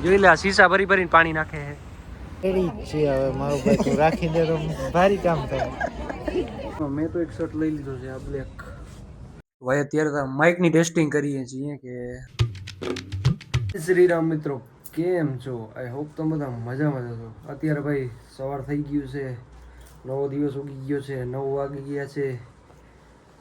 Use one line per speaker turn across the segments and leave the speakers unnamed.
જોઈ લે શીશા ભરી ભરીને પાણી નાખે છે.
એડી છે હવે મારો ભાઈ તું રાખી દે તો ભારી કામ થાય.
મેં તો એક શર્ટ લઈ લીધો છે આ બ્લેક ભાઈ અત્યારે તો માઇકની ટેસ્ટિંગ કરીએ છીએ કે શ્રીરામ મિત્રો કેમ છો? આઈ હોપ તો બધા મજામાં છો. અત્યારે ભાઈ સવાર થઈ ગયું છે નવો દિવસ ઉગી ગયો છે નવ વાગી ગયા છે.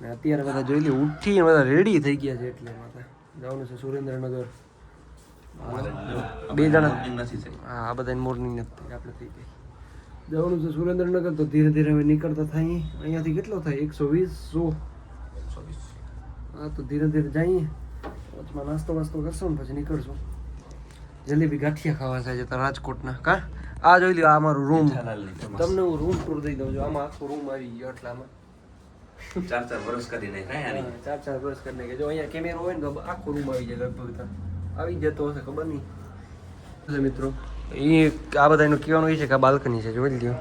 ને અત્યારે બધા જોઈ લે ઉઠી બધા રેડી થઈ ગયા છે એટલે માતા. જવાનું છે સુરેન્દ્રનગર. બે જણા? હા આ બધા મોર્નિંગ નથી આપણે થઈ ગઈ જવાનું છે સુરેન્દ્રનગર તો ધીરે ધીરે હવે નીકળતા થાય. અહીંયાથી કેટલો થાય? એકસો વીસ? સો? હા તો ધીરે ધીરે જઈએ. વચમાં નાસ્તો વાસ્તો કરશું ને પછી નીકળશું. જલેબી ગાંઠિયા ખાવા છે તો રાજકોટના. કા? આ જોઈ લ્યો આ મારું રૂમ તમને હું રૂમ ટૂર દઈ દઉં છું. આમાં આખો રૂમ આવી ગયો એટલામાં
ચાર ચાર વર્ષ કરીને કાંઈ આની?
ચાર ચાર વર્ષ કરીને કે જો અહીંયા કેમેરો હોય ને તો આખો રૂમ આવી જાય લગભગ તો. આવી જતો હશે ખબર નહીં. મિત્રો એ આ બધા એનું કહેવાનું એ છે કે આ બાલ્કની છે જોઈ લ્યો.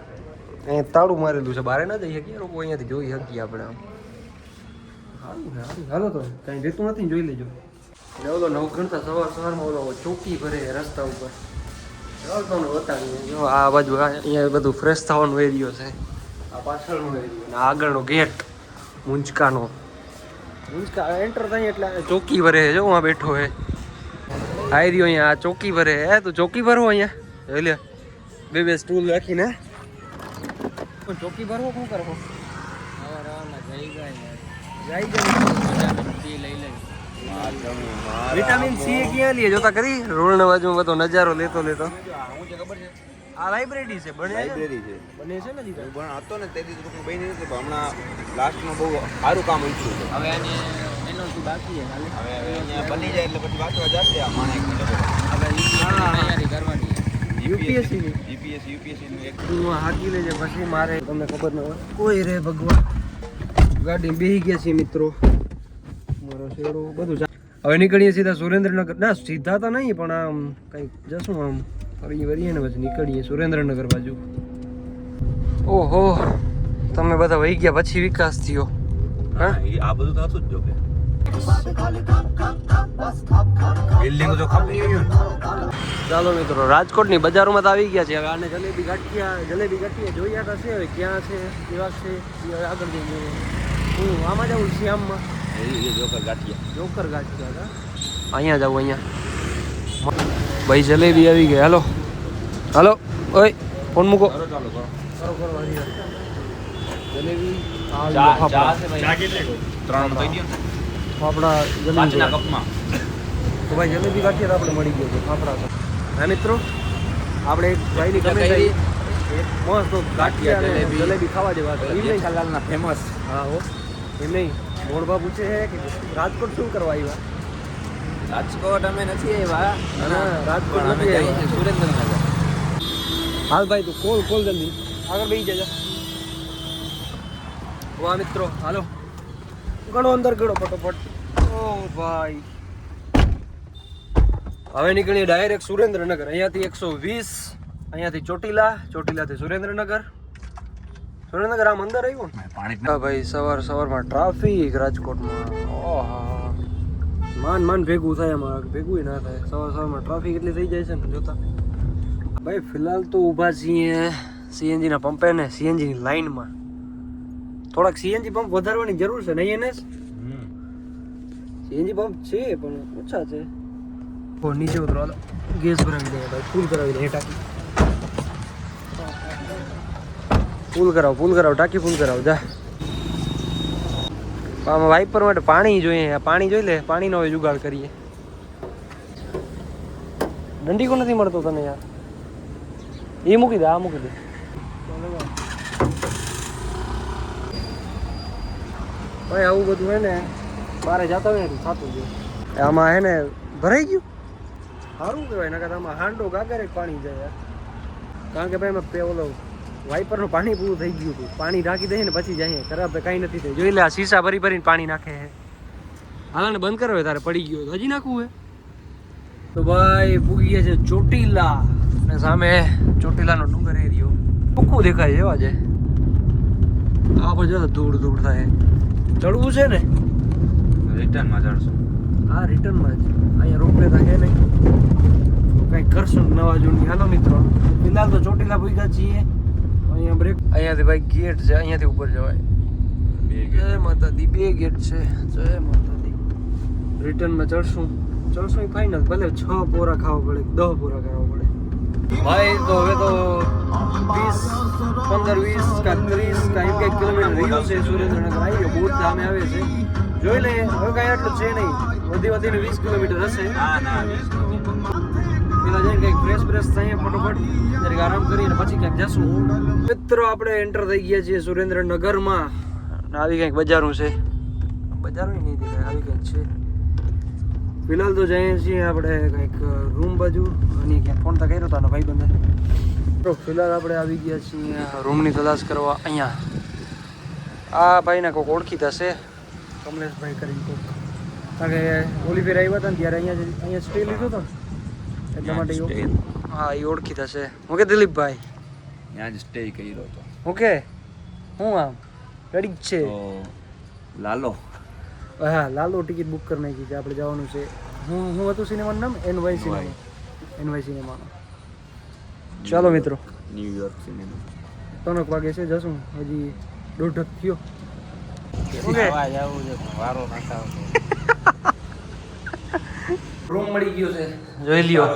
અહીંયા તાળું મારેલું છે બહાર ના જઈ શકીએ લોકો અહીંયાથી જોઈ શકીએ આપણે આમ. હાલો તો કાંઈ રહેતું નથી જોઈ લેજો. એટલે ઓલો નવ ગણતા સવાર સવારમાં ઓલો ચોકી ભરે રસ્તા ઉપર. જો આ બાજુ અહીંયા બધું ફ્રેશ થવાનો એરિયો છે. આ પાછળનો એરિયો આગળનો ગેટ મુંચકાનો મુંચકા એન્ટર થાય એટલે ચોકી ભરે છે જો હું બેઠો હે. આઈ રહ્યો અહીંયા આ ચોકી ભરે હે તું ચોકી ભરવો અહીંયા? જોઈ લે. બે બે સ્ટૂલ રાખીને. ચોકી ભરવો શું કરવો વિટામિન સી ક્યાં લઈએ જોતા કરી રોડ બાજુ બધો નજારો લેતો લેતો. આ લાઇબ્રેરી છે બને
લાઇબ્રેરી છે.
બને છે ને દીકરા
પણ હતો ને તેથી હમણાં લાસ્ટમાં બહુ સારું કામ ઉઠ્યું છે.
હવે આને એનઓસી બાકી
હવે હવે અહીંયા બની જાય એટલે પછી વાંચવા જશે આ માણેક
તૈયારી કરવાની યુપીએસસી ની?
જીપીએસ યુપીએસસી નું એક.
તું હાકી લેજે પછી મારે તમને ખબર ન હોય. કોઈ રે ભગવાન. ગાડી બેહી ગયા છે મિત્રો. મારો શેડો બધું જા- હવે નીકળીએ સીધા સુરેન્દ્રનગર. ના સીધા તો નહીં પણ આમ કંઈક જશું આમ. ફરી વળીએ ને પછી નીકળીએ સુરેન્દ્રનગર બાજુ. ઓહો તમે બધા વહી ગયા પછી વિકાસ થયો. હા
આ બધું તો હતું જ જો કે બિલ્ડિંગ તો ખપી ગયું
ચાલો મિત્રો રાજકોટની બજારોમાં તો આવી ગયા છે. હવે આને જલેબી ગાંઠિયા જલેબી ગાંઠિયા જોયા તો છે હવે ક્યાં છે? કેવા છે? હવે આગળ જઈને હું આમાં જાઉં છે
આમમાં? જોકર ગાંઠિયા.
જોકર ગાંઠિયા હતા અહીંયા જાઉં અહીંયા. ભાઈ જલેબી આવી ગઈ. હાલો. હાલો. ઓય ફોન મૂકો.
ચાલો કરો.
કરો કરો. જલેબી
ત્રણ
ફાફડા જલેબી
કપમાં.
તો ભાઈ જલેબી તો આપણે મળી ગયો છે ફાફડા હા મિત્રો આપણે એક ભાઈની કમેન્ટ આવી. મસ્ત ગાંઠિયા
જલેબી.
જલેબી ખાવા જેવા
જેઠાલાલના ફેમસ
હા હો. એમ નહીં. મોડબા પૂછે છે કે રાજકોટ શું કરવા આવ્યા?
રાજકોટ અમે નથી આવ્યા.
રાજકોટ
અમે જઈએ સુરેન્દ્રનગર.
હાલ ભાઈ તું કોલ કોલ જલ્દી. આગળ બેસી જજો. વાહ મિત્રો હાલો. ગળો અંદર ગળો ફટોફટ. ઓ ભાઈ. હવે નીકળીએ ડાયરેક્ટ સુરેન્દ્રનગર. અહીંયાથી એકસો વીસ અહીંયાથી ચોટીલા ચોટીલાથી સુરેન્દ્રનગર. સુરેન્દ્રનગર આમ અંદર આવ્યું ને?
પાણી
ભાઈ સવાર સવારમાં ટ્રાફિક રાજકોટમાં. ઓહા. માન માન ભેગું થાય એમાં ભેગું ના થાય. સવાર સવારમાં ટ્રાફિક એટલી થઈ જાય છે ને જોતા. ભાઈ ફિલહાલ તો ઊભા છીએ સીએનજીના પંપે ને સીએનજીની લાઇનમાં લાઈનમાં. થોડાક સીએનજી પંપ વધારવાની જરૂર છે નહીં એને સીએનજી પંપ છે પણ ઓછા છે. ઓ નીચે ઉતરો ગેસ ભરાવી દે ભાઈ. ફૂલ કરાવી દે ટાંકી ફૂલ કરાવો ફૂલ કરાવો ટાંકી ફૂલ કરાવો જા. આમાં વાઇપર માટે પાણી જોઈએ પાણી જોઈ લે પાણીનો હવે જુગાડ કરીએ. દંડીકો નથી મળતો તને યાર. એ મૂકી દે આ મૂકી દે. ભાઈ, આવું બધું હે ને, બારે જતા હોય ને થતું છે આમાં હે ને ભરાઈ ગયું? સારું કહેવાય, નકર આમાં હાંડો ગાગરે પાણી જાય કારણ કે ભાઈ, એમાં પે ઓલો વાઇપરનું પાણી પૂરું થઈ ગયું હતું. પાણી ઢાંકી દઈએ ને પછી જઈએ. ખરાબ કાંઈ નથી થયું. જોઈ લે, આ શીશા ભરી ભરીને પાણી નાખે છે હાલા ને બંધ કરો તારે પડી ગયો હજી નાખવું હે. તો ભાઈ પૂગી ગયા છે ચોટીલા. અને સામે ચોટીલાનો ડુંગર એરિયો. ચોખ્ખું દેખાય છે આજે આ પર જો ધૂળ ધૂળ થાય. ચડવું છે ને?
રિટર્નમાં ચડશું.
હા રિટર્નમાં જ. અહીંયા રોપવે તો છે નહીં. કંઈક કરશું નવા જૂની. હાલો મિત્રો ફિલહાલ તો ચોટીલા ભૂગા છીએ. અહીંયા બ્રેક અહીંયાથી ભાઈ ગેટ છે અહીંયાથી ઉપર જવાય. જય માતાજી બે ગેટ છે. જય માતાજી. રિટર્નમાં ચડશું. ચડશું ફાઇનલ ભલે છ પોરા ખાવા પડે દસ પોરા ખાવા પડે. ભાઈ તો હવે તો વીસ પંદર વીસ કા ત્રીસ કા એમ કંઈક કિલોમીટર રહ્યું છે સુરેન્દ્રનગર આવી ગયો બહુ સામે આવે છે. જોઈ લઈએ હવે કાંઈ આટલું છે નહીં. વધી વધીને વીસ કિલોમીટર હશે. પેલા જઈને કંઈક ફ્રેશ ફ્રેશ થઈએ ફટોફટ. જરીક આરામ કરીને પછી ક્યાંક જશું. મિત્રો આપણે એન્ટર થઈ ગયા છીએ સુરેન્દ્રનગરમાં. આવી કંઈક બજારું છે? બજારું નહીં દેખાય આવી કંઈક છે. ફિલહાલ તો જઈએ છીએ આપણે કંઈક રૂમ બાજુ. અને ક્યાં ફોન તો કર્યો હતો ભાઈ બંને તો ફિલહાલ આપણે આવી ગયા છીએ રૂમની તલાશ કરવા અહીંયા. આ ભાઈને કોઈક ઓળખીતા છે કમલેશભાઈ કરીને કોઈક. કારણ કે ઓલી ફેર આવ્યા હતા ને ત્યારે અહીંયા અહીંયા સ્ટે લીધો હતો એટલા માટે ઓળખી- હા એ ઓળખીતા છે ઓકે દિલીપભાઈ?
ત્યાં જ સ્ટે કર્યો હતો.
ઓકે હું આમ? રેડી છે.
લાલો.
હા લાલો ટિકિટ બુક કરી નાખી છે. આપણે જવાનું છે. હું હું હતું સિનેમાનું નામ? N Y cinema. N Y સિનેમાનું. ચાલો મિત્રો.
ન્યુયોર્ક સિનેમા
ત્રણક વાગે છે જશું. હજી દોઢક થયો. રૂમ મળી ગયો છે. જોઈ લ્યો.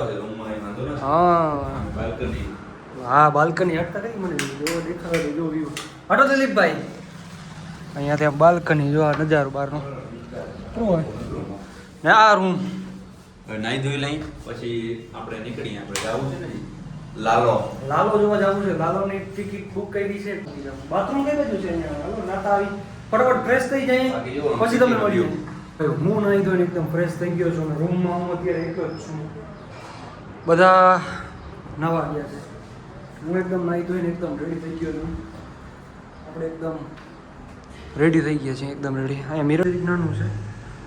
હા. હા બાલ્કની હટતા કઈ મને જો દેખાડો જો વ્યૂ હટો દિલીપભાઈ. અહીંયા ત્યાં બાલ્કની જો આ નજારો બહારનો. ને આ રૂમ.
નાઈ ધોઈ લઈ પછી આપણે નીકળીએ. આપણે જવું છે ને લાલો.
લાલો જોવા જવું છે. લાલોની ટિકિટ બુક કરી છે. બાથરૂમ કઈ બાજુ છે અહીંયા? હાલો નાતા આવી ફટાફટ ફ્રેશ થઈ જાય. પછી તમે મળીએ. હું નાઈ ધોઈને એકદમ ફ્રેશ થઈ ગયો છું અને રૂમમાં હું અત્યારે એક જ છું. બધા નવા ગયા છે. હું એકદમ નાહી ધોઈને એકદમ રેડી થઈ ગયો છું. આપણે એકદમ રેડી થઈ ગયા છીએ, એકદમ રેડી અહીંયા મિરર નાનું છે.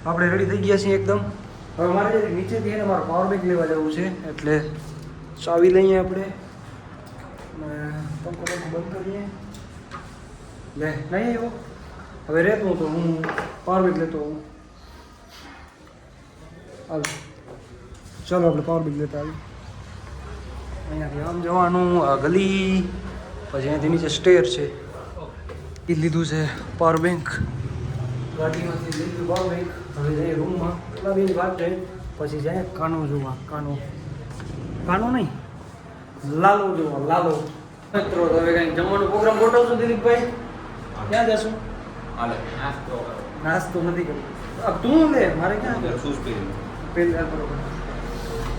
આપણે રેડી થઈ ગયા છીએ એકદમ. હવે મારે નીચેથી એને મારો પાવર બેંક લેવા જવું છે, એટલે ચાવી લઈએ આપણે. પંખો પંખો બંધ કરીએ. લે, નહીં આવ્યો? હવે રહેતો તો હું પાવર બેંક લેતો હું હાલ. ચાલો આપણે પાવર બેંક લેતા આવી અહીંયાથી આમ જવાનું ગલી, પછી અહીંયાથી નીચે સ્ટેર છે. એ લીધું છે પાવર બેંક ગાડીમાંથી લીધું પાવર બેંક હવે જઈએ રૂમમાં એટલા બે વાત છે. પછી જાય કાનો જોવા. કાનો. કાનો નહીં. લાલો જોવા લાલો. મિત્રો તો હવે કંઈક જમવાનો પ્રોગ્રામ ગોઠવશો દિલીપભાઈ? ક્યાં જશું?
હાલે નાસ્તો
નાસ્તો નથી કરવો તું લે મારે ક્યાં
શૂઝ પહેરી
પેલા બરોબર.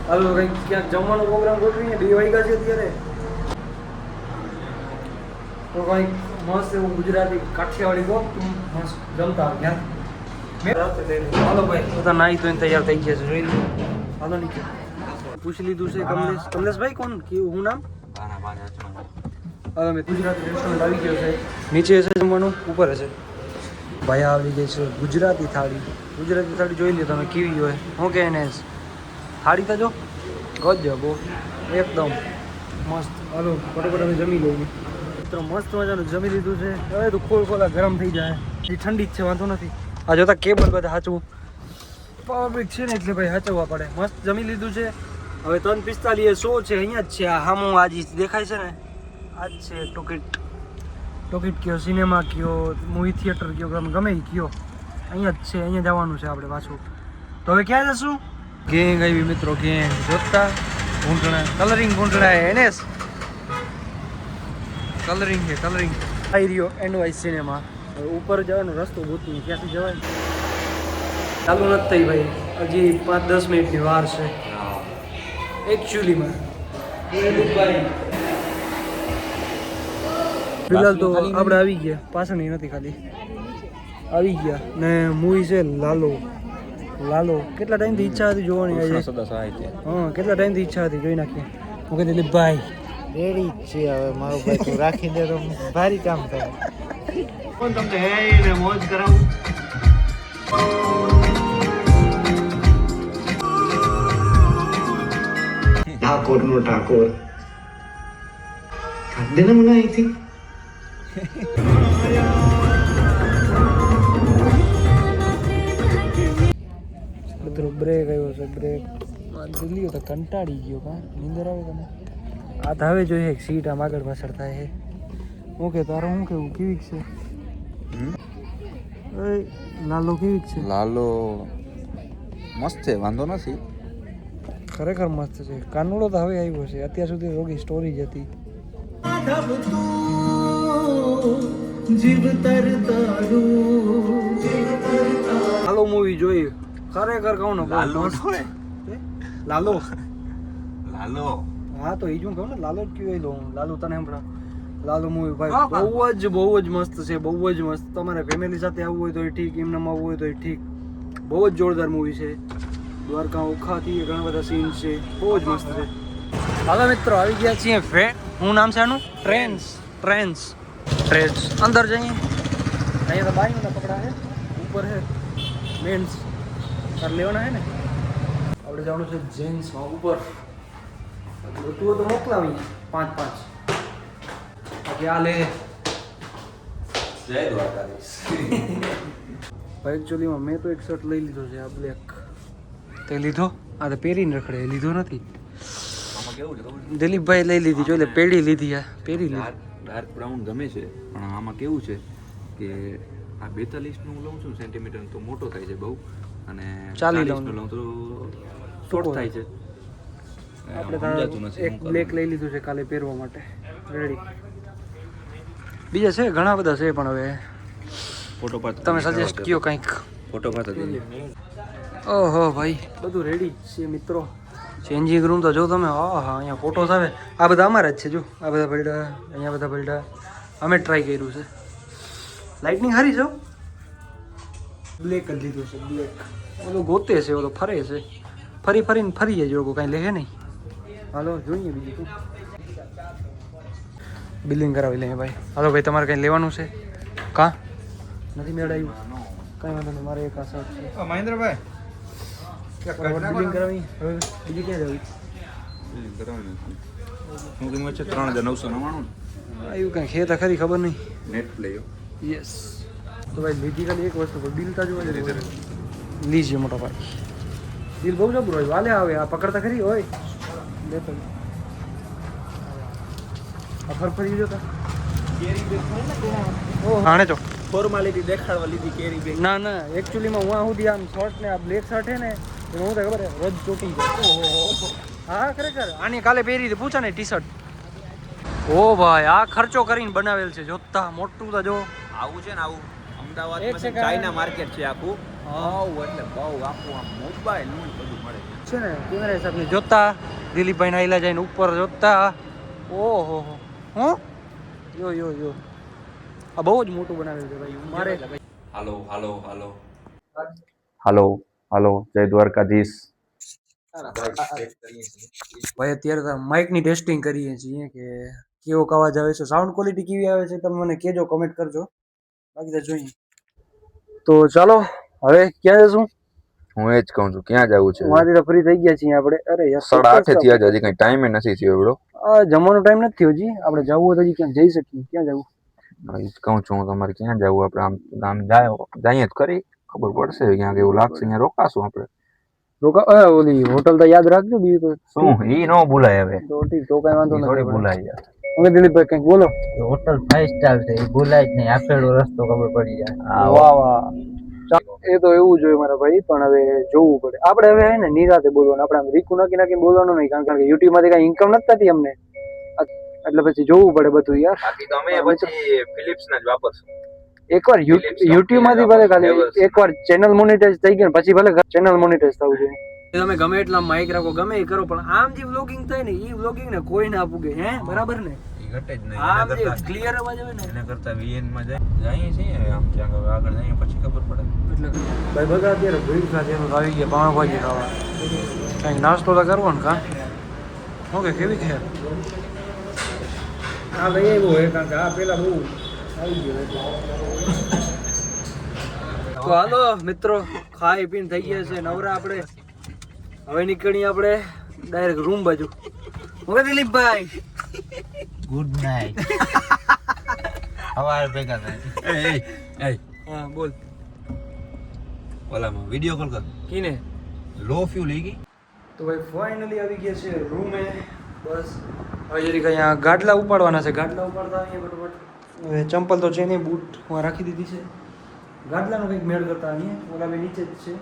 હાલો કંઈક ક્યાંક જમવાનો પ્રોગ્રામ ગોઠવીને બે વાગ્યા છે અત્યારે. તો કંઈક મસ્ત એવું ગુજરાતી કાઠિયાવાડી તું મસ્ત જમતા હાલો ભાઈ, બધા નાહી ધોઈને તૈયાર થઈ ગયા છે, જોઈ લો. હાલો પૂછી લીધું છે કમલેશ. કમલેશભાઈ કોણ? કેવું હું નામ? હવે ગુજરાતી રેસ્ટોરન્ટ આવી ગયો છે. નીચે છે જમવાનું, ઉપર હશે. ભાઈ આવી ગઈ છે ગુજરાતી થાળી. ગુજરાતી થાળી જોઈ લે તમે કેવી હોય. હું કે એને? થાળી તો જો. ગજબ બહુ એકદમ. મસ્ત. હાલો, ફટોફટ અમે જમી લઈએ. મિત્રો, મસ્ત મજાનું જમી લીધું છે. હવે તો ખોલ ખોલા ગરમ થઈ જાય. એ ઠંડી જ છે, વાંધો નથી. આ જોતા કેબલ બધા સાચવું પબ્લિક છે ને એટલે ભાઈ સાચવવા પડે. મસ્ત જમી લીધું છે. હવે ત્રણ પિસ્તાલીસ શો છે, અહીંયા જ છે. આ હામું આજ દેખાય છે ને? આ જ છે ટોકેટ ટોકેટ કયો સિનેમા કયો મૂવી થિયેટર કયો, ગમે કયો. અહીંયા જ છે, અહીંયા જવાનું છે આપણે પાછું. તો હવે ક્યાં જશું? ગેંગ આવી મિત્રો ગેંગ જોતા ઘૂંટણા કલરિંગ ઘૂંટણા એનએસ. કલરિંગ છે કલરિંગ આવી રહ્યો એન્ડ વાઇઝ સિનેમા હવે ઉપર જવાનો રસ્તો ગોતી ક્યાંથી જવાય ચાલુ નથી થઈ ભાઈ હજી પાંચ દસ મિનિટની વાર છે એકચ્યુઅલીમાં ફિલહાલ તો આપણે આવી ગયા પાછળની નથી ખાલી આવી ગયા ને મૂવી છે લાલો લાલો કેટલા ટાઈમથી ઈચ્છા હતી જોવાની
સાહિત્ય
હા કેટલા ટાઈમથી ઈચ્છા હતી જોઈ નાખીએ હું કહી દિલીપભાઈ
રેડી જ છે હવે મારો ભાઈ તું રાખી દે તો ભારી કામ થાય.
કોણ તમને હે ને મોજ કરાવું.
ઠાકોર નો ઠાકોર. કાઢ ને મને અહીંથી.
મિત્રો બ્રેક આવ્યો છે બ્રેક દિલ્હી તો કંટાળી ગયો કા નીંદર આવે તમે આ ધાવે જોઈએ એક સીટ આમ આગળ પાછળ થાય છે. ઓકે તારું શું કેવું કેવીક છે? લાલો કેવીક છે?
લાલો મસ્ત છે વાંધો નથી.
ખરેખર મસ્ત છે. કાનુડો તો હવે આવ્યો છે. અત્યાર સુધી રોગી સ્ટોરી જ હતી. લાલો મૂવી જોઈ. ખરેખર કહું ને
લાલો?
લાલો.
લાલો.
હા તો એ જ હું કહું ને લાલો જ કહેવાય લો હું. લાલો તને હમણાં. લાલો મૂવી ભાઈ. બહુ જ બહુ જ મસ્ત છે બહુ જ મસ્ત. તમારે ફેમિલી સાથે આવવું હોય તો એ ઠીક એમને આવવું હોય તો એ ઠીક. બહુ જ જોરદાર મૂવી છે. દ્વારકા ઓખાથી ઘણા બધા સીન છે. બહુ જ મસ્ત છે. હવે મિત્રો આવી ગયા છીએ ફે હું નામ છે આનું? ટ્રેન્સ. ટ્રેન્સ. ટ્રેન્સ. અંદર જઈએ. અહીંયા તો બાઈ ના પકડા છે. ઉપર છે. મેન્સ તાર લેવાના છે ને? આપણે જવાનું છે જેન્ટ્સમાં. ઉપર. તું તો મોકલાવી પાંચ પાંચ. બાકી આ લે.
જય દ્વારકાધીશ.
ભાઈ એકચ્યુઅલીમાં મેં તો એક શર્ટ લઈ લીધો છે આ બ્લેક તે લીધો? આ તો પહેરીને રખડે લીધો નથી. દિલીપભાઈ લઈ લીધી જો એટલે પેઢી લીધી આ પહેરી લીધી.
ડાર્ક બ્રાઉન ગમે છે પણ આમાં કેવું છે કે આ બેતાલીસનું લઉં છું સેન્ટીમીટર તો મોટો થાય છે બહુ અને
ચાલી
40
લઉં.
નું લઉં તો શોર્ટ થાય છે.
આપણે એક બ્લેક લઈ લીધું છે કાલે પહેરવા માટે. રેડી બીજા છે? ઘણા બધા છે પણ હવે.
ફોટો પર
તમે સજેસ્ટ કયો કંઈક?
ફોટો પર
ઓહો ભાઈ. બધું રેડી છે મિત્રો. ચેન્જિંગ રૂમ તો જો તમે. હા હા અહીંયા ફોટોસ આવે. આ બધા અમારા જ છે જો. આ બધા પૈડા અહીંયા બધા પૈડા અમે ટ્રાય કર્યું છે. લાઇટનિંગ સારી છે બ્લેક જ લીધું છે બ્લેક ઓલો ગોતે છે ઓલો ફરે છે. ફરી ફરીને ફરીએ જો કાંઈ લેહે નહીં. હાલો જોઈએ બીજું શું. બિલિંગ કરાવી લઈએ ભાઈ. હાલો ભાઈ તમારે કંઈ લેવાનું છે? કા? નથી મેળાયું. કંઈ વાંધો નહીં મારે એક આશા છે.
મહેન્દ્રભાઈ?
બિલિંગ કરાવી. હવે બીજી ક્યાં જવી?
હું કિંમત છે ત્રણ હજાર નવસો નવ્વાણું
આવ્યું કાંઈ છે તો ખરી ખબર નહીં.
નેટ પ્લે
યસ તો ભાઈ લીધી ખાલી એક વસ્તુ બિલ તા જેવું લીજીએ મોટો ભાઈ બિલ બહુ જબરું હોય વાલે આવે આ પકડતા ખરી હોય. લેતો આ ફરફરી જોતા ઓ હાણે જો.
ફોર્માલિટી દેખાડવા લીધી કેરી બેગ.
ના ના એકચ્યુઅલીમાં હું આ સુધી આમ શર્ટ ને આ બ્લેક શર્ટ છે ને તો હું તો ખબર છે, રોજ ચોટી જાય હા ખરેખર. આની કાલે પહેરી હતી પૂછા ને ટી શર્ટ ઓ ભાઈ આ ખર્ચો કરીને બનાવેલ છે જોતા મોટું તો જો.
આવું છે ને આવું.
second.
ચાઇના માર્કેટ છે આખું. બહુ એટલે બહુ આખું આમ મોબાઈલનું બધું મળે.
છે ને કેમેરા હિસાબની જોતા દિલીપભાઈ ના આઈલા જઈને ઉપર જોતા. ઓહો હો. હું? યો યો યો. આ બહુ જ મોટું બનાવેલું છે ભાઈ. મારે
હાલો હાલો હાલો. હાલો હાલો. જય દ્વારકાધીશ.
ભાઈ અત્યારે તો માઇકની ટેસ્ટિંગ કરીએ છીએ કે કેવો અવાજ આવે છે. સાઉન્ડ ક્વોલિટી કેવી આવે છે તમે મને કહેજો કમેન્ટ કરજો. બાકી તો જોઈએ. તો ચાલો હવે ક્યાં જશું?
હું એ જ કહું છું ક્યાં જવું છે?
મારી તો ફ્રી થઈ ગયા છીએ આપણે. અરે યાર
સાડા આઠે થયા છે હજી કઈ ટાઈમે નથી થયો એવડો.
જમવાનો ટાઈમ નથી થયો જી આપણે જવું હોય તો હજી ક્યાં જઈ શકીએ ક્યાં જવું?
એ જ કહું છું હું તમારે ક્યાં જવું? આપણે આમ આમ જાય જઈએ જ કરી ખબર પડશે ક્યાં એવું લાગશે અહીંયા રોકાશું આપણે.
રોકા ઓલી હોટલ તો યાદ રાખજો બીજું તો.
શું? ઈ નો ભૂલાય હવે.
તો ઠીક તો કઈ વાંધો
ઈ થોડી
નથી
ભૂલાય યાર.
હવે દિલીપભાઈ કંઈક બોલો.
હોટલ ફાઈવ સ્ટાર છે એ ભૂલાય જ નહીં. આપેલો રસ્તો ખબર પડી જાય.
વાહ વાહ. એ તો એવું જોઈએ મારા ભાઈ પણ હવે જોવું પડે. આપણે હવે હે ને નિરાતે બોલવાનું. આપણે આમ રીકું નાખી નાખીને બોલવાનું નહીં કારણ કે યુટ્યુબમાંથી કઈ ઇન્કમ નથી થતી અમને. એટલે પછી જોવું પડે બધું યાર.
બાકી તો અમે પછી ફિલિપ્સ ના જ વાપરશું.
એકવાર યુટ્યુબમાંથી ભલે ખાલી એકવાર ચેનલ મોનેટાઈઝ થઈ ગયું ને પછી ભલે ચેનલ મોનેટાઈઝ થવું જોઈએ. તમે ગમે એટલા માઇક રાખો ગમે એ કરો પણ આમ જે વ્લોગિંગ થાય ને એ વ્લોગિંગ ને કોઈ ના પૂગે હે? બરાબર ને?
ઘટે જ નહીં.
આમ જે ક્લિયર અવાજ આવે ને.
એના કરતા VN માં જાય. જઈએ છીએ આમ ક્યાંક હવે આગળ જઈએ પછી ખબર પડે.
એટલે ભાઈ બધા અત્યારે ભીડ સાથે એનું આવી ગયા પાવભાજી ખાવા કંઈક નાસ્તો તો કરવો ને કા? શું કે કેવી છે? આ લઈ આવ્યો હોય કારણ કે આ પેલા બહુ આવી ગયો તો હાલો મિત્રો ખાઈ પીને થઈ ગયા છે નવરા આપણે. હવે નીકળીએ આપણે ડાયરેક્ટ રૂમ બાજુ. દિલીપભાઈ.
ગુડ નાઇટ સવારે ભેગા થાય
એ એ
હા બોલ.
ઓલામાં વિડિયો કોલ કર.
કીને?
લો ફ્યુ લઈ ગઈ?
તો ભાઈ ફાઇનલી આવી ગયા છે રૂમે. બસ. હવે જરીક અહીંયા ગાડલા ઉપાડવાના છે. ગાડલા ઉપાડતા અહીંયા ફટોફટ. હવે ચંપલ તો છે નહીં બૂટ હું રાખી દીધી છે. ગાડલાનો કંઈક મેળ કરતા અહીંયા ઓલા બે નીચે જ છે.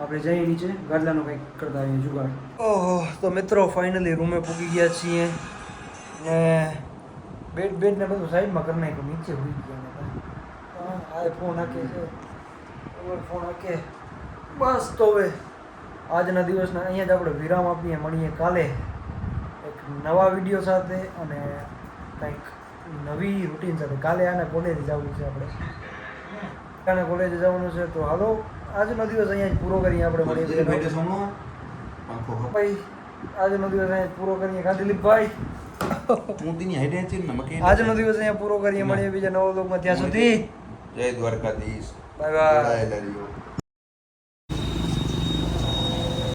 આપણે જઈએ નીચે. ગાડલાનો કંઈક કરતા આવીએ જુગાડ. ઓહો તો મિત્રો ફાઇનલી રૂમે પૂકી ગયા છીએ. ને બેડ બેડ ને બધું સાઈડમાં કરી નાખ્યું નીચે હોઈ ગયા ને આ ફોન હાકે છે. ફોન હાકે. બસ તો હવે આજના દિવસના અહીંયા જ આપણે વિરામ આપીએ મળીએ કાલે એક નવા વીડિયો સાથે અને કંઈક નવી રૂટીન સાથે. કાલે આને કોલેજ જવું છે આપણે. આને કોલેજ જવાનું છે તો હાલો આજનો દિવસ અહીંયા જ પૂરો કરીએ આપણે મળીએ ભાઈ આજનો દિવસ અહીંયા પૂરો કરીએ. કા દિલીપભાઈ આજનો દિવસ અહીંયા પૂરો કરીએ મળીએ બીજા નવો લોકમાં ત્યાં સુધી
જય દ્વારકાધીશ.
Bye bye.